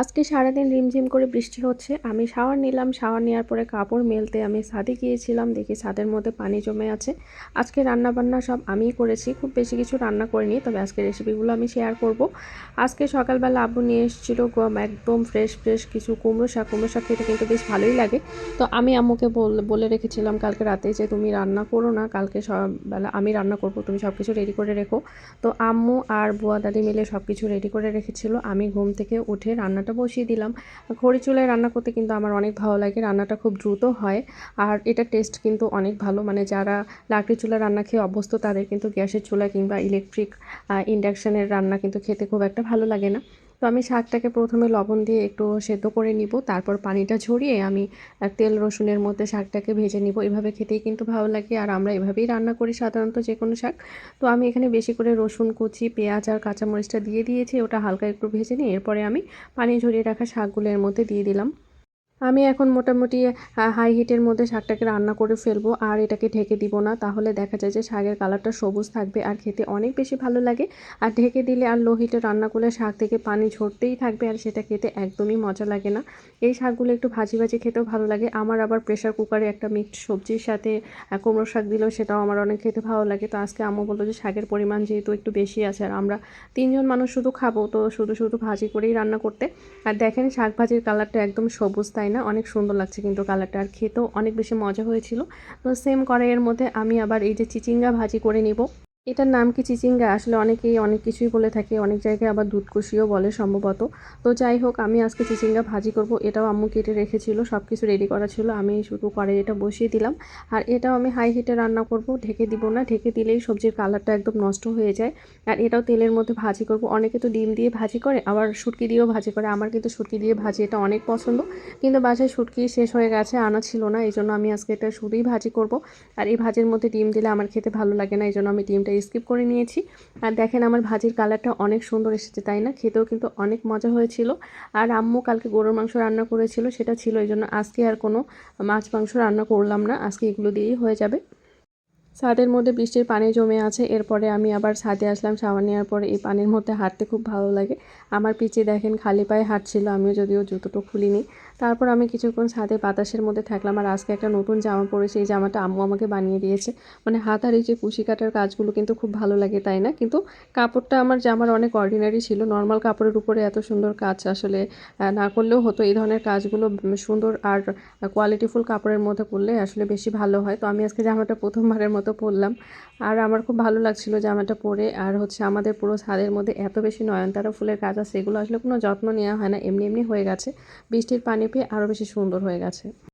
আজকে সারাদিন রিমঝিম করে বৃষ্টি হচ্ছে। আমি শাওয়ার নিলাম, শাওয়ার নেওয়ার পরে কাপড় মেলতে আমি ছাদে গিয়েছিলাম, দেখি ছাদের মধ্যে পানি জমে আছে। আজকে রান্না বান্না সব আমিই করেছি, খুব বেশি কিছু রান্না করিনি, তবে আজকে রেসিপিগুলো আমি শেয়ার করব। আজকে সকালবেলা আব্বু নিয়ে এসেছিল গম, একদম ফ্রেশ ফ্রেশ কিছু কুমড়ো শাক। কুমড়ো শাক খেতে কিন্তু বেশ ভালোই লাগে। তো আমি আম্মুকে বলে রেখেছিলাম কালকে রাতে যে, তুমি রান্না করো না, কালকে সববেলা আমি রান্না করব, তুমি সব কিছু রেডি করে রেখো। তো আম্মু আর বুয়া দাদি মিলে সব কিছু রেডি করে রেখেছিল। আমি ঘুম থেকে উঠে রান্না রান্নাটা বসিয়ে দিলাম। খড়ি চুলায় রান্না করতে কিন্তু আমার অনেক ভালো লাগে, রান্নাটা খুব দ্রুত হয়। আর এটা টেস্ট কিন্তু অনেক ভালো মানে যারা লাকড়ি চুলা রান্না খেয়ে অভ্যস্ত, তাদের কিন্তু গ্যাসের চুলা কিংবা ইলেকট্রিক ইন্ডাকশানের রান্না কিন্তু খেতে খুব একটা ভালো লাগে না। তো আমি শাকটাকে প্রথমে লবণ দিয়ে একটু সেদ্ধ করে নিব। তারপর পানিটা ঝরিয়ে আমি তেল, রসুনের মধ্যে শাকটাকে ভেজে নিব। এভাবে খেতেই কিন্তু ভালো লাগে। আর আমরা এভাবেই রান্না করি সাধারণত যে কোনো শাক। তো আমি এখানে বেশি করে রসুন, কুচি, পেঁয়াজ আর কাঁচামরিচটা দিয়ে দিয়েছি। ওটা হালকা একটু ভেজে নিই এরপরে আমি পানি ঝরিয়ে রাখা শাকগুলোর মধ্যে দিয়ে দিলাম। আমি এখন মোটামুটি হাই হিটের মধ্যে শাকটাকে রান্না করে ফেলব, আর এটাকে ঢেকে দিব না। তাহলে দেখা যায় যে শাকের কালারটা সবুজ থাকবে আর খেতে অনেক বেশি ভালো লাগে। আর ঢেকে দিলে আর লো হিটে রান্না করলে শাক থেকে পানি ঝরতেই থাকবে আর সেটা খেতে একদমই মজা লাগে না। এই শাকগুলো একটু ভাজি ভাজি খেতেও ভালো লাগে। আমার আবার প্রেশার কুকারে একটা মিক্সড সবজির সাথে কুমড়ো শাক দিলেও সেটাও আমার অনেক খেতে ভালো লাগে। তো আজকে আম্মু বলল যে শাকের পরিমাণ যেহেতু একটু বেশি আছে আর আমরা তিনজন মানুষ শুধু খাব, তো শুধু শুধু ভাজি করেই রান্না করতে। আর দেখেন শাক ভাজির কালারটা একদম সবুজ তাই না, অনেক সুন্দর লাগছে কিন্তু কালারটা। আর খেতেও অনেক বেশি মজা হয়েছিল। তো সেম কড়াইয়ের মধ্যে আমি আবার এই যে চিচিঙ্গা ভাজি করে নিব। এটার নাম কি চিচিঙ্গা? আসলে অনেকেই অনেক কিছুই বলে থাকে, অনেক জায়গায় আবার দুধকুশিও বলে সম্ভবত। তো যাই হোক, আমি আজকে চিচিঙ্গা ভাজি করব, এটাও আম্মু কেটে রেখেছিল সব কিছু রেডি করা ছিল, আমি শুধু করে এটা বসিয়ে দিলাম। আর এটাও আমি হাই হিটে রান্না করব, ঢেকে দিব না, ঢেকে দিলেই সবজির কালারটা একদম নষ্ট হয়ে যায়। আর এটাও তেলের মধ্যে ভাজি করব, অনেকে তো ডিম দিয়ে ভাজি করে, আবার শুটকি দিয়েও ভাজি করে, আমার কিন্তু শুটকি দিয়ে ভাজি এটা অনেক পছন্দ। কিন্তু বাসায় শুটকি শেষ হয়ে গেছে, আনা ছিল না এই জন্য আমি আজকে এটা শুধুই ভাজি করব। আর এই ভাজির মধ্যে ডিম দিলে আমার খেতে ভালো লাগে না এই জন্য আমি ডিমটা স্কিপ করে নিয়েছি। আর দেখেন আমার ভাজির কালারটা অনেক সুন্দর এসেছে, তাই না? খেতেও কিন্তু অনেক মজা হয়েছিল। আর আম্মু কালকে গরুর মাংস রান্না করেছিল, সেটা ছিল এই জন্য আজকে আর কোনো মাছ মাংস রান্না করলাম না। আজকে এগুলো দিয়েই হয়ে যাবে। ছাদের মধ্যে বৃষ্টির পানি জমে আছে, এরপরে আমি আবার ছাদে আসলাম। সাবান নেওয়ার পরে এই পানির মধ্যে হাঁটতে খুব ভালো লাগে। আমার পিছিয়ে দেখেন খালি পায়ে হাঁটছিল, আমিও যদিও জুতোটা খুলিনি। তারপর আমি কিছুক্ষণ ছাদে বাতাসের মধ্যে থাকলাম আর আজকে একটা নতুন জামা পরেছি। এই জামাটা আম্মু আমাকে বানিয়ে দিয়েছে। মানে হাত আর এই যে কুশি কাটার কাজগুলো কিন্তু খুব ভালো লাগে, তাই না? কিন্তু কাপড়টা আমার জামার অনেক অর্ডিনারি ছিল। নর্মাল কাপড়ের উপরে এত সুন্দর কাজ আসলে না করলেও হতো। এই ধরনের কাজগুলো সুন্দর আর কোয়ালিটিফুল কাপড়ের মধ্যে করলে আসলে বেশি ভালো হয়। তো আমি আজকে জামাটা প্রথমবারের মতো পরলাম। আর আমার খুব ভালো লাগছিল জামাটা পরে। আর হচ্ছে আমাদের পুরো ছাদের মধ্যে এত বেশি নয়নতারা ফুলের কাজ আছে, এগুলো আসলে কোনো যত্ন নেওয়া হয় না। এমনি এমনি হয়ে গেছে। বৃষ্টির পানি পেয়ে আরও বেশি সুন্দর হয়ে গেছে।